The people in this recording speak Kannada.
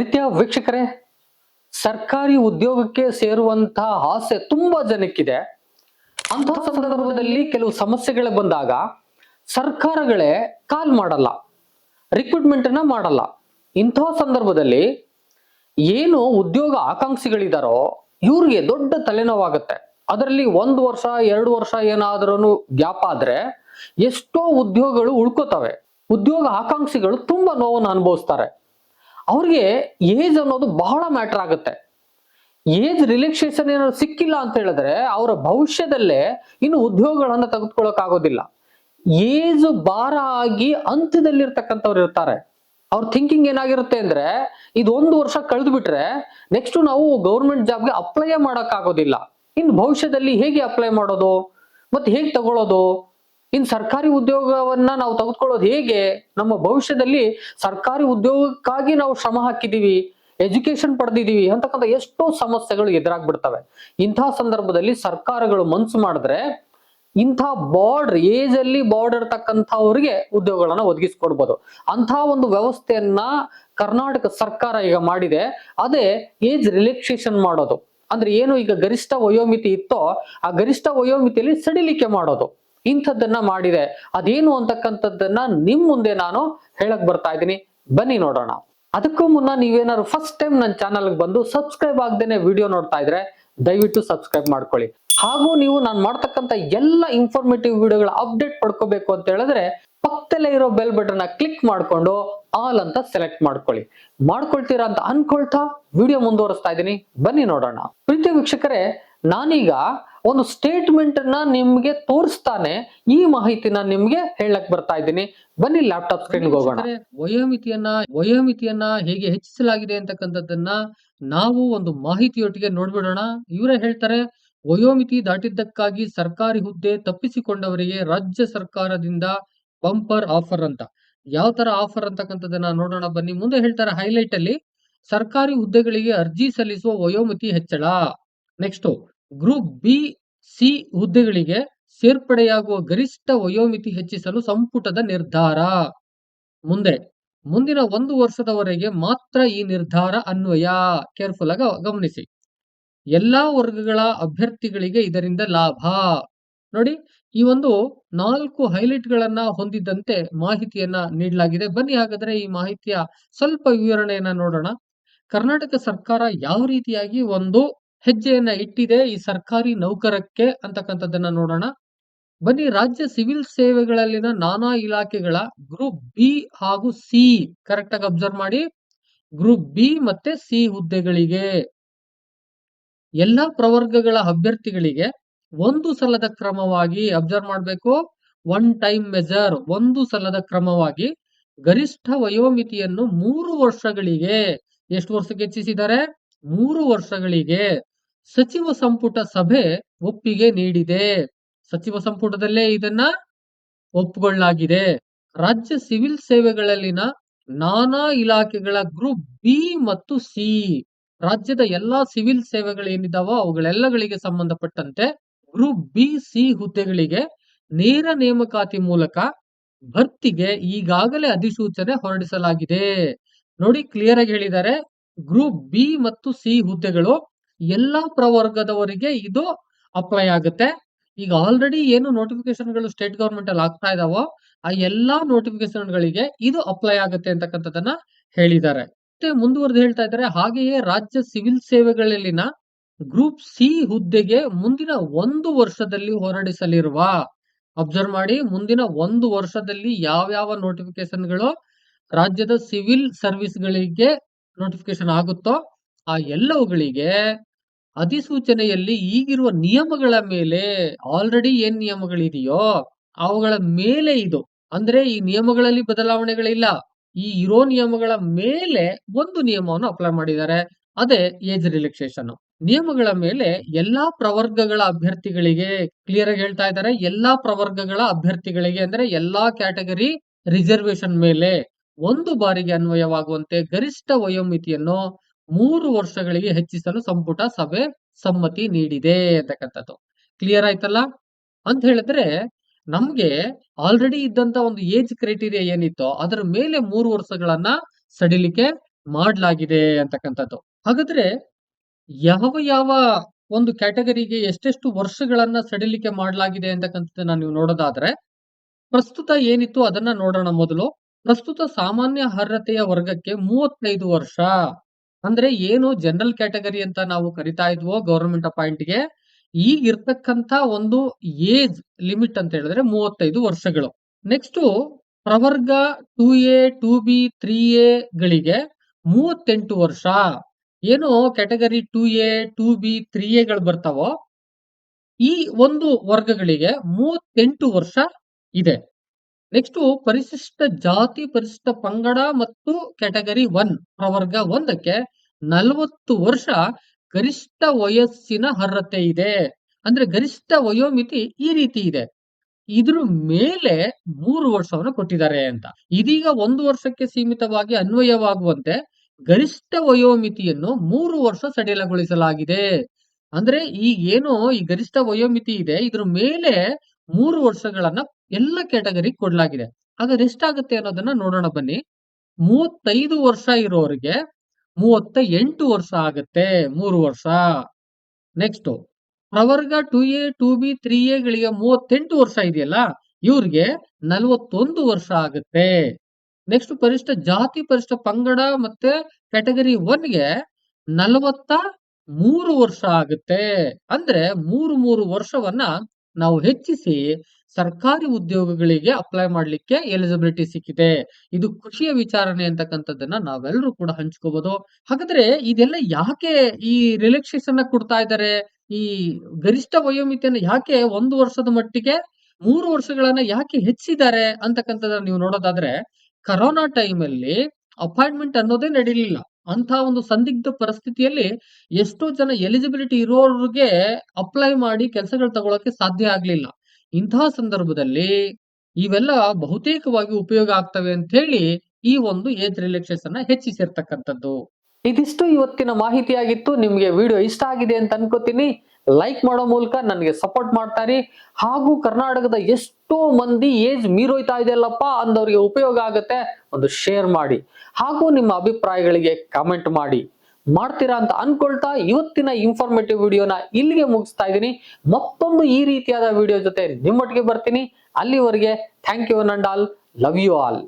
ಪ್ರೀತಿಯ ವೀಕ್ಷಕರೇ, ಸರ್ಕಾರಿ ಉದ್ಯೋಗಕ್ಕೆ ಸೇರುವಂತಹ ಆಸೆ ತುಂಬಾ ಜನಕ್ಕಿದೆ. ಅಂತಹ ಸಂದರ್ಭದಲ್ಲಿ ಕೆಲವು ಸಮಸ್ಯೆಗಳು ಬಂದಾಗ ಸರ್ಕಾರಗಳೇ ಕಾಲ್ ಮಾಡಲ್ಲ ರಿಕ್ರೂಟ್ಮೆಂಟ್ ಅನ್ನ ಮಾಡಲ್ಲ. ಇಂತಹ ಸಂದರ್ಭದಲ್ಲಿ ಏನು ಉದ್ಯೋಗ ಆಕಾಂಕ್ಷಿಗಳಿದಾರೋ ಇವ್ರಿಗೆ ದೊಡ್ಡ ತಲೆನೋವಾಗುತ್ತೆ. ಅದರಲ್ಲಿ ಒಂದು ವರ್ಷ, ಎರಡು ವರ್ಷ ಏನಾದ್ರೂ ಗ್ಯಾಪ್ ಆದ್ರೆ ಎಷ್ಟೋ ಉದ್ಯೋಗಗಳು ಉಳ್ಕೋತವೆ. ಉದ್ಯೋಗ ಆಕಾಂಕ್ಷಿಗಳು ತುಂಬಾ ನೋವನ್ನು ಅನುಭವಿಸ್ತಾರೆ. ಅವ್ರಿಗೆ ಏಜ್ ಅನ್ನೋದು ಬಹಳ ಮ್ಯಾಟರ್ ಆಗುತ್ತೆ. ಏಜ್ ರಿಲ್ಯಾಕ್ಸೇಷನ್ ಏನಾದ್ರು ಸಿಕ್ಕಿಲ್ಲ ಅಂತ ಹೇಳಿದ್ರೆ ಅವರ ಭವಿಷ್ಯದಲ್ಲೇ ಇನ್ನು ಉದ್ಯೋಗಗಳನ್ನ ತೆಗೆದುಕೊಳ್ಳಕ್ ಆಗೋದಿಲ್ಲ. ಏಜ್ ಭಾರ ಆಗಿ ಅಂತ್ಯದಲ್ಲಿರ್ತಕ್ಕಂಥವ್ರು ಇರ್ತಾರೆ. ಅವ್ರ ಥಿಂಕಿಂಗ್ ಏನಾಗಿರುತ್ತೆ ಅಂದ್ರೆ ಇದು ಒಂದು ವರ್ಷ ಕಳೆದು ಬಿಟ್ರೆ ನೆಕ್ಸ್ಟ್ ನಾವು ಗೌರ್ಮೆಂಟ್ ಜಾಬ್ಗೆ ಅಪ್ಲೈ ಮಾಡೋಕ್ಕಾಗೋದಿಲ್ಲ ಆಗೋದಿಲ್ಲ. ಇನ್ನು ಭವಿಷ್ಯದಲ್ಲಿ ಹೇಗೆ ಅಪ್ಲೈ ಮಾಡೋದು? ಮತ್ತೆ ಹೇಗೆ ತಗೊಳ್ಳೋದು? ಇನ್ ಸರ್ಕಾರಿ ಉದ್ಯೋಗವನ್ನ ನಾವು ತೆಗೆದುಕೊಳ್ಳೋದು ಹೇಗೆ? ನಮ್ಮ ಭವಿಷ್ಯದಲ್ಲಿ ಸರ್ಕಾರಿ ಉದ್ಯೋಗಕ್ಕಾಗಿ ನಾವು ಶ್ರಮ ಹಾಕಿದೀವಿ ಎಜುಕೇಶನ್ ಪಡೆದಿದ್ದೀವಿ ಅಂತಕ್ಕಂಥ ಎಷ್ಟೋ ಸಮಸ್ಯೆಗಳು ಎದುರಾಗ್ಬಿಡ್ತವೆ. ಇಂತಹ ಸಂದರ್ಭದಲ್ಲಿ ಸರ್ಕಾರಗಳು ಮನ್ಸು ಮಾಡಿದ್ರೆ ಇಂಥ ಬಾರ್ಡರ್ ಏಜ್ ಅಲ್ಲಿ ಬಾರ್ಡರ್ ಇರ್ತಕ್ಕಂಥವ್ರಿಗೆ ಉದ್ಯೋಗಗಳನ್ನ ಒದಗಿಸ್ಕೊಡ್ಬೋದು. ಅಂತಹ ಒಂದು ವ್ಯವಸ್ಥೆಯನ್ನ ಕರ್ನಾಟಕ ಸರ್ಕಾರ ಈಗ ಮಾಡಿದೆ, ಅದೇ ಏಜ್ ರಿಲ್ಯಾಕ್ಸೇಷನ್ ಮಾಡೋದು. ಅಂದ್ರೆ ಏನು ಈಗ ಗರಿಷ್ಠ ವಯೋಮಿತಿ ಇತ್ತೋ, ಆ ಗರಿಷ್ಠ ವಯೋಮಿತಿಯಲ್ಲಿ ಸಡಿಲಿಕೆ ಮಾಡೋದು. ಇಂಥದ್ದನ್ನ ಮಾಡಿದೆ. ಅದೇನು ಅಂತಕ್ಕಂಥದ್ದನ್ನ ನಿಮ್ ಮುಂದೆ ನಾನು ಹೇಳಕ್ ಬರ್ತಾ ಇದ್ದೀನಿ. ಬನ್ನಿ ನೋಡೋಣ. ಅದಕ್ಕೂ ಮುನ್ನ ನೀವೇನಾದ್ರು ಫಸ್ಟ್ ಟೈಮ್ ನನ್ನ ಚಾನಲ್ಗೆ ಬಂದು ಸಬ್ಸ್ಕ್ರೈಬ್ ಆಗದೇನೆ ವಿಡಿಯೋ ನೋಡ್ತಾ ಇದ್ರೆ ದಯವಿಟ್ಟು ಸಬ್ಸ್ಕ್ರೈಬ್ ಮಾಡ್ಕೊಳ್ಳಿ. ಹಾಗೂ ನೀವು ನಾನು ಮಾಡ್ತಕ್ಕಂಥ ಎಲ್ಲ ಇನ್ಫಾರ್ಮೇಟಿವ್ ವಿಡಿಯೋಗಳ ಅಪ್ಡೇಟ್ ಪಡ್ಕೋಬೇಕು ಅಂತ ಹೇಳಿದ್ರೆ ಪಕ್ಕದಲ್ಲೇ ಇರೋ ಬೆಲ್ ಬಟನ್ ಕ್ಲಿಕ್ ಮಾಡ್ಕೊಂಡು ಆಲ್ ಅಂತ ಸೆಲೆಕ್ಟ್ ಮಾಡ್ಕೊಳ್ಳಿ. ಮಾಡ್ಕೊಳ್ತೀರಾ ಅಂತ ಅನ್ಕೊಳ್ತಾ ವಿಡಿಯೋ ಮುಂದುವರಿಸ್ತಾ ಇದ್ದೀನಿ. ಬನ್ನಿ ನೋಡೋಣ. ಪ್ರೀತಿ ವೀಕ್ಷಕರೇ ನಾನೀಗ ಒಂದು ಸ್ಟೇಟ್ಮೆಂಟ್ ಅನ್ನ ನಿಮ್ಗೆ ತೋರಿಸ್ತಾನೆ. ಈ ಮಾಹಿತಿನ ನಿಮ್ಗೆ ಹೇಳಕ್ ಬರ್ತಾ ಇದ್ದೀನಿ. ಬನ್ನಿ ಲ್ಯಾಪ್ಟಾಪ್ ಸ್ಕ್ರೀನ್ಗೆ ಹೋಗೋಣ. ವಯೋಮಿತಿಯನ್ನ ವಯೋಮಿತಿಯನ್ನ ಹೇಗೆ ಹೆಚ್ಚಿಸಲಾಗಿದೆ ಅಂತಕ್ಕಂಥದ್ದನ್ನ ನಾವು ಒಂದು ಮಾಹಿತಿಯೊಟ್ಟಿಗೆ ನೋಡ್ಬಿಡೋಣ. ಇವರೇ ಹೇಳ್ತಾರೆ, ವಯೋಮಿತಿ ದಾಟಿದ್ದಕ್ಕಾಗಿ ಸರ್ಕಾರಿ ಹುದ್ದೆ ತಪ್ಪಿಸಿಕೊಂಡವರಿಗೆ ರಾಜ್ಯ ಸರ್ಕಾರದಿಂದ ಬಂಪರ್ ಆಫರ್ ಅಂತ. ಯಾವ ತರ ಆಫರ್ ಅಂತಕ್ಕಂಥದ್ದನ್ನ ನೋಡೋಣ ಬನ್ನಿ. ಮುಂದೆ ಹೇಳ್ತಾರೆ ಹೈಲೈಟ್ ಅಲ್ಲಿ ಸರ್ಕಾರಿ ಹುದ್ದೆಗಳಿಗೆ ಅರ್ಜಿ ಸಲ್ಲಿಸುವ ವಯೋಮಿತಿ ಹೆಚ್ಚಳ. ನೆಕ್ಸ್ಟ್ ಗ್ರೂಪ್ ಬಿ, ಸಿ ಹುದ್ದೆಗಳಿಗೆ ಸೇರ್ಪಡೆಯಾಗುವ ಗರಿಷ್ಠ ವಯೋಮಿತಿ ಹೆಚ್ಚಿಸಲು ಸಂಪುಟದ ನಿರ್ಧಾರ. ಮುಂದೆ, ಮುಂದಿನ ಒಂದು ವರ್ಷದವರೆಗೆ ಮಾತ್ರ ಈ ನಿರ್ಧಾರ ಅನ್ವಯ. ಕೇರ್ಫುಲ್ ಆಗಿ ಗಮನಿಸಿ. ಎಲ್ಲಾ ವರ್ಗಗಳ ಅಭ್ಯರ್ಥಿಗಳಿಗೆ ಇದರಿಂದ ಲಾಭ. ನೋಡಿ, ಈ ಒಂದು ನಾಲ್ಕು ಹೈಲೈಟ್ ಗಳನ್ನ ಹೊಂದಿದ್ದಂತೆ ಮಾಹಿತಿಯನ್ನ ನೀಡಲಾಗಿದೆ. ಬನ್ನಿ ಹಾಗಾದ್ರೆ ಈ ಮಾಹಿತಿಯ ಸ್ವಲ್ಪ ವಿವರಣೆಯನ್ನ ನೋಡೋಣ. ಕರ್ನಾಟಕ ಸರ್ಕಾರ ಯಾವ ರೀತಿಯಾಗಿ ಒಂದು ಹೆಜ್ಜೆಯನ್ನ ಇಟ್ಟಿದೆ ಈ ಸರ್ಕಾರಿ ನೌಕರಕ್ಕೆ ಅಂತಕ್ಕಂಥದ್ದನ್ನ ನೋಡೋಣ. ಬನ್ನಿ ರಾಜ್ಯ ಸಿವಿಲ್ ಸೇವೆಗಳಲ್ಲಿನ ನಾನಾ ಇಲಾಖೆಗಳ ಗ್ರೂಪ್ ಬಿ ಹಾಗೂ ಸಿ ಕರೆಕ್ಟ್ ಆಗಿ ಅಬ್ಸರ್ವ್ ಮಾಡಿ. ಗ್ರೂಪ್ ಬಿ ಮತ್ತೆ ಸಿ ಹುದ್ದೆಗಳಿಗೆ. ಎಲ್ಲಾ ಪ್ರವರ್ಗಗಳ ಅಭ್ಯರ್ಥಿಗಳಿಗೆ ಒಂದು ಸಲದ ಕ್ರಮವಾಗಿ ಅಬ್ಸರ್ವ್ ಮಾಡಬೇಕು. ಒನ್ ಟೈಮ್ ಮೆಜರ್ ಒಂದು ಸಲದ ಕ್ರಮವಾಗಿ ಗರಿಷ್ಠ ವಯೋಮಿತಿಯನ್ನು ಮೂರು ವರ್ಷಗಳಿಗೆ. ಎಷ್ಟು ವರ್ಷಕ್ಕೆ ಹೆಚ್ಚಿಸಿದ್ದಾರೆ? ಮೂರು ವರ್ಷಗಳಿಗೆ ಸಚಿವ ಸಂಪುಟ ಸಭೆ ಒಪ್ಪಿಗೆ ನೀಡಿದೆ. ಸಚಿವ ಸಂಪುಟದಲ್ಲೇ ಇದನ್ನ ಒಪ್ಪಿಕೊಳ್ಳಲಾಗಿದೆ ರಾಜ್ಯ ಸಿವಿಲ್ ಸೇವೆಗಳಲ್ಲಿನ ನಾನಾ ಇಲಾಖೆಗಳ ಗ್ರೂಪ್ ಬಿ ಮತ್ತು ಸಿ, ರಾಜ್ಯದ ಎಲ್ಲಾ ಸಿವಿಲ್ ಸೇವೆಗಳು ಏನಿದಾವೋ ಅವುಗಳೆಲ್ಲಗಳಿಗೆ ಸಂಬಂಧಪಟ್ಟಂತೆ ಗ್ರೂಪ್ ಬಿ, ಸಿ ಹುದ್ದೆಗಳಿಗೆ ನೇರ ನೇಮಕಾತಿ ಮೂಲಕ ಭರ್ತಿಗೆ ಈಗಾಗಲೇ ಅಧಿಸೂಚನೆ ಹೊರಡಿಸಲಾಗಿದೆ. ನೋಡಿ ಕ್ಲಿಯರ್ ಆಗಿ ಹೇಳಿದ್ದಾರೆ. ಗ್ರೂಪ್ ಬಿ ಮತ್ತು ಸಿ ಹುದ್ದೆಗಳು ಎಲ್ಲಾ ಪ್ರವರ್ಗದವರಿಗೆ ಇದು ಅಪ್ಲೈ ಆಗುತ್ತೆ. ಈಗ ಆಲ್ರೆಡಿ ಏನು ನೋಟಿಫಿಕೇಶನ್ಗಳು ಸ್ಟೇಟ್ ಗವರ್ಮೆಂಟ್ ಅಲ್ಲಿ ಆಗ್ತಾ ಇದಾವೋ, ಆ ಎಲ್ಲಾ ನೋಟಿಫಿಕೇಶನ್ ಗಳಿಗೆ ಇದು ಅಪ್ಲೈ ಆಗುತ್ತೆ ಅಂತಕ್ಕಂಥದ್ದನ್ನ ಹೇಳಿದ್ದಾರೆ. ಮತ್ತೆ ಮುಂದುವರೆದು ಹೇಳ್ತಾ ಇದ್ದಾರೆ, ಹಾಗೆಯೇ ರಾಜ್ಯ ಸಿವಿಲ್ ಸೇವೆಗಳಲ್ಲಿನ ಗ್ರೂಪ್ ಸಿ ಹುದ್ದೆಗೆ ಮುಂದಿನ ಒಂದು ವರ್ಷದಲ್ಲಿ ಹೊರಡಿಸಲಿರುವ ಅಬ್ಸರ್ವ್ ಮಾಡಿ, ಮುಂದಿನ ಒಂದು ವರ್ಷದಲ್ಲಿ ಯಾವ್ಯಾವ ನೋಟಿಫಿಕೇಶನ್ಗಳು ರಾಜ್ಯದ ಸಿವಿಲ್ ಸರ್ವಿಸ್ಗಳಿಗೆ ನೋಟಿಫಿಕೇಶನ್ ಆಗುತ್ತೋ ಆ ಎಲ್ಲವುಗಳಿಗೆ ಅಧಿಸೂಚನೆಯಲ್ಲಿ ಈಗಿರುವ ನಿಯಮಗಳ ಮೇಲೆ ಆಲ್ರೆಡಿ ಏನ್ ನಿಯಮಗಳಿದೆಯೋ ಅವುಗಳ ಮೇಲೆ ಇದು. ಅಂದ್ರೆ ಈ ನಿಯಮಗಳಲ್ಲಿ ಬದಲಾವಣೆಗಳಿಲ್ಲ. ಈ ಇರೋ ನಿಯಮಗಳ ಮೇಲೆ ಒಂದು ನಿಯಮವನ್ನು ಅಪ್ಲೈ ಮಾಡಿದ್ದಾರೆ. ಅದೇ ಏಜ್ ರಿಲ್ಯಾಕ್ಸೇಷನ್ ನಿಯಮಗಳ ಮೇಲೆ ಎಲ್ಲಾ ಪ್ರವರ್ಗಗಳ ಅಭ್ಯರ್ಥಿಗಳಿಗೆ ಕ್ಲಿಯರ್ ಆಗಿ ಹೇಳ್ತಾ ಇದ್ದಾರೆ. ಎಲ್ಲಾ ಪ್ರವರ್ಗಗಳ ಅಭ್ಯರ್ಥಿಗಳಿಗೆ ಅಂದ್ರೆ ಎಲ್ಲಾ ಕ್ಯಾಟಗರಿ ರಿಸರ್ವೇಶನ್ ಮೇಲೆ. ಒಂದು ಬಾರಿಗೆ ಅನ್ವಯವಾಗುವಂತೆ ಗರಿಷ್ಠ ವಯೋಮಿತಿಯನ್ನು ಮೂರು ವರ್ಷಗಳಿಗೆ ಹೆಚ್ಚಿಸಲು ಸಂಪುಟ ಸಭೆ ಸಮ್ಮತಿ ನೀಡಿದೆ ಅಂತಕ್ಕಂಥದ್ದು. ಕ್ಲಿಯರ್ ಆಯ್ತಲ್ಲ? ಅಂತ ಹೇಳಿದ್ರೆ ನಮ್ಗೆ ಆಲ್ರೆಡಿ ಇದ್ದಂತ ಒಂದು ಏಜ್ ಕ್ರೈಟೀರಿಯಾ ಏನಿತ್ತೋ ಅದರ ಮೇಲೆ ಮೂರು ವರ್ಷಗಳನ್ನ ಸಡಿಲಿಕೆ ಮಾಡಲಾಗಿದೆ ಅಂತಕ್ಕಂಥದ್ದು. ಹಾಗಾದ್ರೆ ಯಾವ ಯಾವ ಒಂದು ಕ್ಯಾಟಗರಿಗೆ ಎಷ್ಟೆಷ್ಟು ವರ್ಷಗಳನ್ನ ಸಡಿಲಿಕೆ ಮಾಡಲಾಗಿದೆ ಅಂತಕ್ಕಂಥದ್ದನ್ನ ನೀವು ನೋಡೋದಾದ್ರೆ ಪ್ರಸ್ತುತ ಏನಿತ್ತು ಅದನ್ನ ನೋಡೋಣ ಮೊದಲು. ಪ್ರಸ್ತುತ ಸಾಮಾನ್ಯ ಅರ್ಹತೆಯ ವರ್ಗಕ್ಕೆ ಮೂವತ್ತೈದು ವರ್ಷ. ಅಂದ್ರೆ ಏನು ಜನರಲ್ ಕ್ಯಾಟಗರಿ ಅಂತ ನಾವು ಕರಿತಾ ಇದ್ವೋ ಗವರ್ಮೆಂಟ್ ಅಪಾಯಿಂಟ್ಗೆ ಈಗ ಇರ್ತಕ್ಕಂಥ ಒಂದು ಏಜ್ ಲಿಮಿಟ್ ಅಂತ ಹೇಳಿದ್ರೆ ಮೂವತ್ತೈದು ವರ್ಷಗಳು. ನೆಕ್ಸ್ಟ್ ಪ್ರವರ್ಗ two A two B three A ಗಳಿಗೆ ಮೂವತ್ತೆಂಟು ವರ್ಷ. ಏನು category two A two B three ಎಗಳು ಬರ್ತಾವೋ, ಈ ಒಂದು ವರ್ಗಗಳಿಗೆ ಮೂವತ್ತೆಂಟು ವರ್ಷ ಇದೆ. ನೆಕ್ಸ್ಟ್ ಪರಿಶಿಷ್ಟ ಜಾತಿ, ಪರಿಶಿಷ್ಟ ಪಂಗಡ ಮತ್ತು ಕ್ಯಾಟಗರಿ ಒನ್ ಪ್ರವರ್ಗ ಒಂದಕ್ಕೆ ನಲವತ್ತು ವರ್ಷ ಗರಿಷ್ಠ ವಯಸ್ಸಿನ ಅರ್ಹತೆ ಇದೆ. ಅಂದ್ರೆ ಗರಿಷ್ಠ ವಯೋಮಿತಿ ಈ ರೀತಿ ಇದೆ. ಇದ್ರ ಮೇಲೆ ಮೂರು ವರ್ಷವನ್ನು ಕೊಟ್ಟಿದ್ದಾರೆ ಅಂತ. ಇದೀಗ ಒಂದು ವರ್ಷಕ್ಕೆ ಸೀಮಿತವಾಗಿ ಅನ್ವಯವಾಗುವಂತೆ ಗರಿಷ್ಠ ವಯೋಮಿತಿಯನ್ನು ಮೂರು ವರ್ಷ ಸಡಿಲಗೊಳಿಸಲಾಗಿದೆ. ಅಂದ್ರೆ ಈ ಏನು ಈ ಗರಿಷ್ಠ ವಯೋಮಿತಿ ಇದೆ. ಇದ್ರ ಮೇಲೆ ಮೂರು ವರ್ಷಗಳನ್ನ ಎಲ್ಲ ಕ್ಯಾಟಗರಿ ಕೊಡ್ಲಾಗಿದೆ. ಹಾಗಾದ್ರೆ ಎಷ್ಟಾಗುತ್ತೆ ಅನ್ನೋದನ್ನ ನೋಡೋಣ ಬನ್ನಿ. ಮೂವತ್ತೈದು ವರ್ಷ ಇರೋರಿಗೆ ಮೂವತ್ತ ಎಂಟು ವರ್ಷ ಆಗತ್ತೆ. ಮೂರು ವರ್ಷ. ನೆಕ್ಸ್ಟ್ ಪ್ರವರ್ಗ two A two B three A ಗಳಿಗೆ ಮೂವತ್ತೆಂಟು ವರ್ಷ ಇದೆಯಲ್ಲ, ಇವ್ರಿಗೆ ನಲವತ್ತೊಂದು ವರ್ಷ ಆಗುತ್ತೆ. ನೆಕ್ಸ್ಟ್ ಪರಿಷ್ಠ ಜಾತಿ ಪರಿಷ್ಠ ಪಂಗಡ ಮತ್ತೆ ಕ್ಯಾಟಗರಿ ಒನ್ಗೆ ನಲವತ್ತ ಮೂರು ವರ್ಷ ಆಗುತ್ತೆ. ಅಂದ್ರೆ ಮೂರು ಮೂರು ವರ್ಷವನ್ನ ನಾವು ಹೆಚ್ಚಿಸಿ ಸರ್ಕಾರಿ ಉದ್ಯೋಗಗಳಿಗೆ ಅಪ್ಲೈ ಮಾಡ್ಲಿಕ್ಕೆ ಎಲಿಜಿಬಿಲಿಟಿ ಸಿಕ್ಕಿದೆ. ಇದು ಖುಷಿಯ ವಿಚಾರಣೆ ಅಂತಕ್ಕಂಥದ್ದನ್ನ ನಾವೆಲ್ಲರೂ ಕೂಡ ಹಂಚ್ಕೋಬಹುದು ಹಾಗಾದ್ರೆ ಇದೆಲ್ಲ ಯಾಕೆ ಈ ರಿಲ್ಯಾಕ್ಸೇಷನ್ ಕೊಡ್ತಾ ಇದ್ದಾರೆ? ಈ ಗರಿಷ್ಠ ವಯೋಮಿತಿಯನ್ನು ಯಾಕೆ ಒಂದು ವರ್ಷದ ಮಟ್ಟಿಗೆ ಮೂರು ವರ್ಷಗಳನ್ನ ಯಾಕೆ ಹೆಚ್ಚಿದ್ದಾರೆ ಅಂತಕ್ಕಂಥದ್ದನ್ನ ನೀವು ನೋಡೋದಾದ್ರೆ ಕರೋನಾ ಟೈಮ್ ಅಲ್ಲಿ ಅಪಾಯಿಂಟ್ಮೆಂಟ್ ಅನ್ನೋದೇ ನಡೀಲಿಲ್ಲ. ಅಂತ ಒಂದು ಸಂದಿಗ್ಧ ಪರಿಸ್ಥಿತಿಯಲ್ಲಿ ಎಷ್ಟೋ ಜನ ಎಲಿಜಿಬಿಲಿಟಿ ಇರೋರಿಗೆ ಅಪ್ಲೈ ಮಾಡಿ ಕೆಲಸಗಳು ತಗೊಳಕ್ಕೆ ಸಾಧ್ಯ ಆಗ್ಲಿಲ್ಲ. ಇಂತಹ ಸಂದರ್ಭದಲ್ಲಿ ಇವೆಲ್ಲ ಬಹುತೇಕವಾಗಿ ಉಪಯೋಗ ಆಗ್ತವೆ ಅಂತ ಹೇಳಿ ಈ ಒಂದು ಏಜ್ ರಿಲ್ಯಾಕ್ಸೇಷನ್ ಹೆಚ್ಚಿಸಿರ್ತಕ್ಕಂಥದ್ದು. ಇದಿಷ್ಟು ಇವತ್ತಿನ ಮಾಹಿತಿಯಾಗಿತ್ತು. ನಿಮ್ಗೆ ವಿಡಿಯೋ ಇಷ್ಟ ಆಗಿದೆ ಅಂತ ಅನ್ಕೋತೀನಿ. ಲೈಕ್ ಮಾಡೋ ಮೂಲಕ ನನಗೆ ಸಪೋರ್ಟ್ ಮಾಡ್ತಾರೆ. ಹಾಗೂ ಕರ್ನಾಟಕದ ಎಷ್ಟೋ ಮಂದಿ ಏಜ್ ಮೀರೋಯ್ತಾ ಇದೆಯಲ್ಲಪ್ಪ ಅಂದವ್ರಿಗೆ ಉಪಯೋಗ ಆಗುತ್ತೆ, ಒಂದು ಶೇರ್ ಮಾಡಿ. ಹಾಗೂ ನಿಮ್ಮ ಅಭಿಪ್ರಾಯಗಳಿಗೆ ಕಮೆಂಟ್ ಮಾಡಿ. ಮಾಡ್ತೀರಾ ಅಂತ ಅನ್ಕೊಳ್ತಾ ಇವತ್ತಿನ ಇನ್ಫಾರ್ಮೇಟಿವ್ ವಿಡಿಯೋನ ಇಲ್ಲಿಗೆ ಮುಗಿಸ್ತಾ ಇದ್ದೀನಿ. ಮತ್ತೊಂದು ಈ ರೀತಿಯಾದ ವಿಡಿಯೋ ಜೊತೆ ನಿಮ್ಮೊಟ್ಟಿಗೆ ಬರ್ತೀನಿ. ಅಲ್ಲಿವರೆಗೆ thank you all love you all